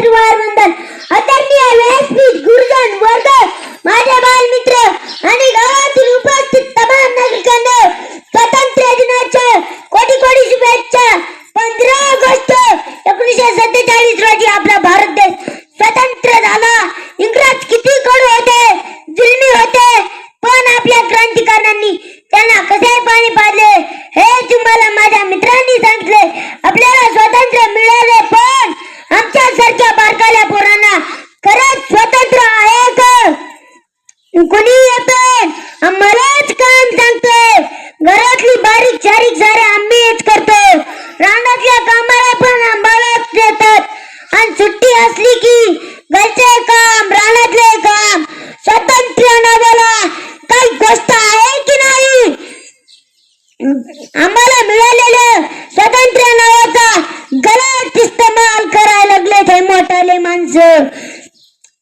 त्रिवार आदरणीय व्यासपीठ गुरुजन वर्ग माझ्या बालमित्र आणि गावातील उपस्थित तमाम नागरिकांना स्वातंत्र्य दिनाच्या कोटी कोटी शुभेच्छा. पंधरा ऑगस्ट एकोणीसशे सत्तेचाळीस रोजी आपला भारत देश स्वतंत्र झाला. इंग्रज किती कडू होते जुलमी होते पण आपल्या क्रांतिकारांनी त्यांना कसे पाणी पाडले कुणी येतोय आम्हालाच काम सांगतोय घरातली बारीक सारीक सारे आम्हीच करतो. रानातल्या कामाला पण आम्हालाच येतात आणि सुट्टी असली की घरचे काम रानातले काम स्वतंत्र नावाला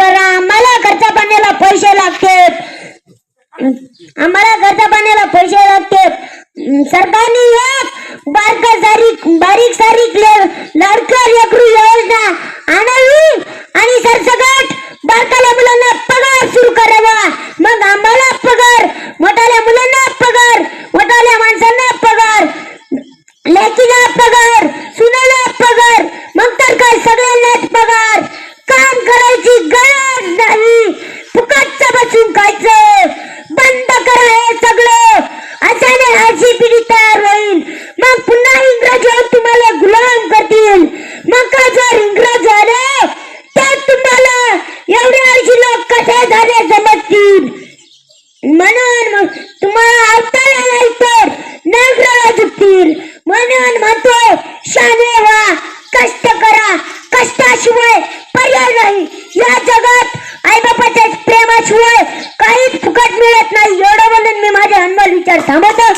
करा. आम्हाला खर्चा पाण्याला पैसे लागते आम्हाला खर्चा पाण्याला पैसे लागते सरकारने एक माझी होईल मग पुन्हा इंग्रज तुम्हाला गुलाम करतील. मग का जर इंग्रज आले तर तुम्हाला एवढे ऐंशी लोक कसे झाले समजतील म्हणून मग तुम्हाला अवतारा नाही तर नगराला झुकतील म्हणून म्हणतो शाने वा कष्ट करा. कष्टाशिवाय पर्याय नाही. या जगात आईबापाच्या प्रेमाशिवाय काहीच फुकट मिळत नाही. एवढं म्हणून मी माझे अनमोल विचार थांबवतो.